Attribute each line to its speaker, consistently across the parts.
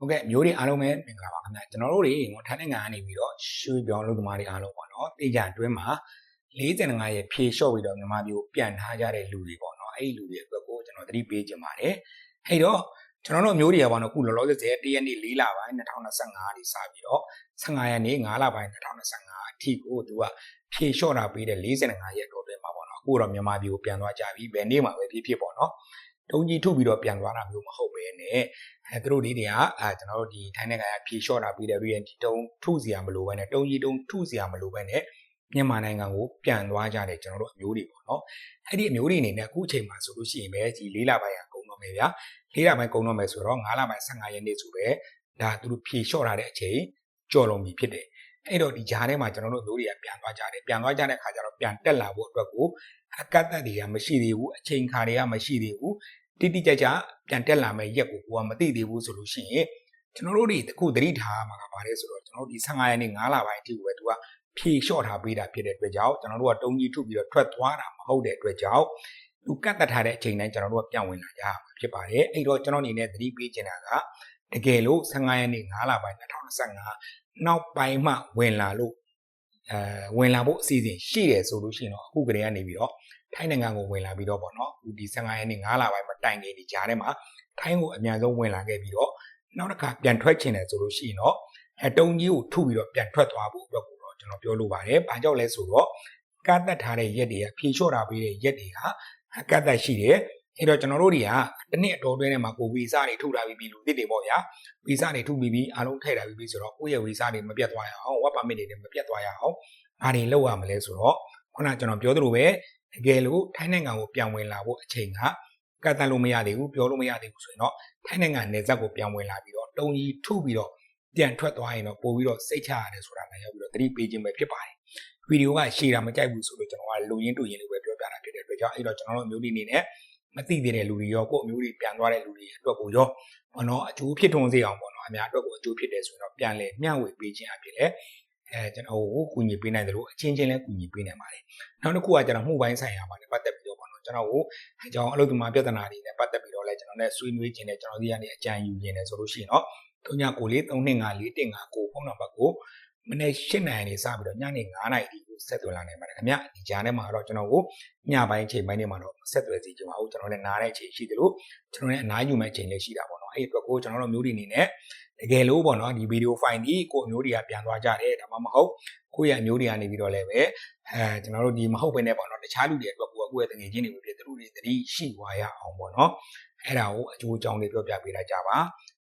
Speaker 1: ဟုတ်ကဲ့မျိုးတွေအားလုံးပဲမင်္ဂလာပါခင်ဗျာကျွန်တော်တို့တွေဟိုထိုင်းနိုင်ငံကနေပြီးတော့ရွှေပြောင်းလုပ်သမားတွေအားလုံးပေါ့နော်တေးကြအတွင်းမှာ45ရဲ့ဖြေလျှော့ပြီးတော့မြန်မာပြည်ကိုပြန်ထားကြတဲ့လူတွေပေါ့နော်အဲ့ဒီလူတွေအတွက်ကိုကျွန်တော်သတိပေးခြင်းပါတယ်အဲ့တော့ကျွန်တော်တို့မျိုးတွေကပေါ့နော်အခုလောလောဆယ်တရက်နေ့4လပိုင်း2025နေစပြီးတော့15ရက်နေ့5လပိုင်း2025အထိကိုသူကဖြေလျှော့တာပေးတဲ့45ရက်တော့တွင်မှာပေါ့နော်အခုတော့မြန်မာပြည်ကိုပြန်သွားကြပြီဘယ်နေ့မှပဲဖြစ်ဖြစ်ပေါ့နော် ဒုံကြီးထုပြီးတော့ပြန်သွားတာမျိုးမဟုတ်ပဲနဲ့အဲသူတို့လေးတွေကအဲကျွန်တော်တို့ဒီထိုင်းနိုင်ငံကဖြေလျှော့တာပြီးတဲ့ပြီးရင်ဒီတုံထုစရာမလိုပဲနဲ့တုံကြီးတုံထုစရာမလိုပဲနဲ့မြန်မာနိုင်ငံကိုပြန်သွားကြတယ်ကျွန်တော်တို့အမျိုးတွေပေါ့နော်အဲ့ဒီအမျိုးတွေအနေနဲ့အခုအချိန်မှာဆိုလို့ရှိရင်ပဲဒီလေးလပိုင်းကကုန်တော့မယ်ဗျာလေးလပိုင်းကုန်တော့မယ်ဆိုတော့9လပိုင်း15ရက်နေ့ဆိုပဲဒါသူတို့ဖြေလျှော့ထားတဲ့အချိန်ကြော်လုံပြီဖြစ်တယ် အဲ့တော့ဒီဂျားထဲမှာကျွန်တော်တို့မျိုးတွေကပြန်သွားကြတယ်ပြန်သွားကြတဲ့ခါကျတော့ပြန်တက်လာဖို့အတွက်ကိုအကတ်သက်တွေကမရှိသေးဘူးအချိန်ခါတွေကမရှိသေးဘူးတိတိကျကျပြန်တက်လာမယ့်ရက်ကိုကိုကမသိသေးဘူးဆိုလို့ရှိရင်ကျွန်တော်တို့တွေတခုသတိထားမှာကဘာလဲဆိုတော့ကျွန်တော်တို့ဒီ15ရက်နေ့9လပိုင်းအထိကိုပဲသူကဖြေလျှော့ထားပေးတာဖြစ်တဲ့အတွက်ကြောင့်ကျွန်တော်တို့ကတုံးကြီးထုတ်ပြီးတော့ထွက်သွားတာမဟုတ်တဲ့အတွက်ကြောင့်သူကတ်သက်ထားတဲ့အချိန်တိုင်းကျွန်တော်တို့ကပြန်ဝင်လာကြမှာဖြစ်ပါတယ်အဲ့တော့ကျွန်တော်အနေနဲ့သတိပေးချင်တာကတကယ်လို့15ရက်နေ့9လပိုင်း2025နောက်ပိုင်းမှဝင်လာလို့အဲဝင်လာဖို့အစီအစဉ်ရှိတယ်ဆိုလို့ရှိရင်တော့အခုကတည်းကနေပြီးတော့ထိုင်းနိုင်ငံကိုဝင်လာပြီးတော့ပေါ့နော်ဒီ15ရက်နေ့9လပိုင်းမှာတိုင်နေဒီကြားထဲမှာထိုင်းကိုအများဆုံးဝင်လာခဲ့ပြီးတော့နောက်တစ်ခါပြန်ထွက်ချင်တယ်ဆိုလို့ရှိရင်တော့အဲတုံကြီးကိုထုပြီးတော့ပြန်ထွက်သွားဖို့အတွက်ကိုတော့ကျွန်တော်ပြောလိုပါတယ်။ဘာကြောင့်လဲဆိုတော့ကတ်သက်ထားတဲ့ရက်တွေကဖြေလျှော့တာပေးတဲ့ရက်တွေကကတ်သက်ရှိတယ်။ အဲ့တော့ကျွန်တော်တို့တွေကတနည်းအတော်တွင်းထဲမှာကိုဗီဇတွေထုတ်တာပြီးပြီလူသစ်တွေပေါ့ဗျာ။ဗီဇတွေထုတ်ပြီးပြီအားလုံးထည့်တာပြီးပြီဆိုတော့ကိုယ့်ရဲ့ဗီဇတွေမပြတ်သွားရအောင်ဝက်ပါမစ်တွေလည်းမပြတ်သွားရအောင်ဘာတွေလုပ်ရမလဲဆိုတော့ခုနကကျွန်တော်ပြောသလိုပဲတကယ်လို့ထိုင်းနိုင်ငံကိုပြန်ဝင်လာဖို့အချိန်ကကတ်တန်လို့မရသေးဘူးပြောလို့မရသေးဘူးဆိုရင်တော့ထိုင်းနိုင်ငံနယ်စပ်ကိုပြန်ဝင်လာပြီးတော့တုံကြီးထုပြီးတော့ပြန်ထွက်သွားရင်တော့ပို့ပြီးတော့စိတ်ချရတယ်ဆိုတာလည်းရောက်ပြီးတော့သတိပေးခြင်းပဲဖြစ်ပါတယ်ဗီဒီယိုကရှည်တာမကြိုက်ဘူးဆိုလို့ကျွန်တော်ကလူရင်းတူရင်းလေးပဲပြောပြတာဖြစ်တဲ့အတွက်ကြောင့်အဲ့တော့ကျွန်တော်တို့မျိုးဒီနေနဲ့ မသိသေးတဲ့လူတွေရောကိုယ့်အမျိုးတွေပြန်သွားတဲ့လူတွေအတွက်ကိုရောဘောနော်အကျိုးဖြစ်ထွန်းစေအောင်ပေါ့နော်အများအတွက်ကိုအကျိုးဖြစ်တယ်ဆိုတော့ပြန်လဲမျှဝေပေးခြင်းအဖြစ်လဲအဲကျွန်တော်ကိုကူညီပေးနိုင်တယ်လို့အချင်းချင်းလဲကူညီပေးနိုင်ပါတယ်နောက်တစ်ခုကကျွန်တော်မှုပိုင်းဆိုင်ရာပါလေပတ်သက်ပြီးတော့ပေါ့နော်ကျွန်တော်ကိုအကြောင်းအလုပ်သမားပြဿနာတွေနဲ့ပတ်သက်ပြီးတော့လဲကျွန်တော်နဲ့ဆွေးနွေးခြင်းနဲ့ကျွန်တော်ဒီကနေအကြံယူခြင်းနဲ့ဆိုလို့ရှိရင်တော့39943549ဖုန်းနံပါတ်ကို မနေ့8နိုင်နေစပြီးတော့ညနေ9နိုင်ဒီကိုဆက်သွယ်လာနိုင်ပါတယ်ခင်ဗျဒီကြားထဲမှာတော့ကျွန်တော်ကိုညပိုင်းချိန်ပိုင်းတွေမှာတော့ဆက်သွယ်စီကြပါဦးကျွန်တော်လည်းနားတဲ့အချိန်ရှိတယ်လို့ကျွန်တော်လည်းအနားယူမဲ့ချိန်လည်းရှိတာပေါ့နော်အဲ့ဒီအတွက်ကိုကျွန်တော်တို့မျိုးတွေအနေနဲ့တကယ်လို့ပေါ့နော်ဒီဗီဒီယိုဖိုင်ဒီကိုမျိုးတွေကပြန်သွားကြတယ်ဒါမှမဟုတ်ကိုယ့်ရဲ့မျိုးတွေကနေပြီးတော့လည်းပဲအဲကျွန်တော်တို့ဒီမဟုတ်ဘဲနဲ့ပေါ့နော်တခြားလူတွေအတွက်ကိုယ့်ရဲ့တငယ်ချင်းတွေဖြစ်သူတို့တွေသတိရှိသွားရအောင်ပေါ့နော်အဲ့ဒါကိုအကျိုးအကြောင်းလေးပြောပြပေးလိုက်ကြပါ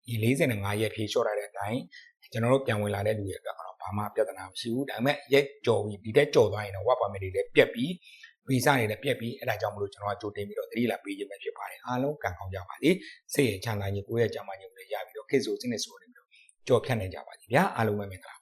Speaker 1: ဒီ45ရက်ဖြည့်လျှော့ထားတဲ့အတိုင်းကျွန်တော်တို့ပြန်ဝင်လာတဲ့လူတွေအတွက်ကတော့ ဘာမှပြဿနာမရှိဘူးဒါပေမဲ့ရက်ကြော်ပြီးဒီတက်ကြော်သွားရင်တော့ work permit တွေလည်းပြက်ပြီးဗီဇတွေလည်းပြက်ပြီးအဲ့ဒါကြောင့်မလို့ကျွန်တော်ကကြိုတင်ပြီးတော့သတိလာပေးခြင်းပဲဖြစ်ပါတယ်အားလုံးကံကောင်းကြပါစေစိတ်ရချမ်းသာခြင်းကိုယ့်ရဲ့ကြမ်းမာခြင်းကိုလည်းရပြီးတော့ခေတ်ဆိုစနစ်ဆိုနေပြီးတော့ကြော်ဖြတ်နိုင်ကြပါစေဗျာအားလုံးပဲမင်္ဂလာ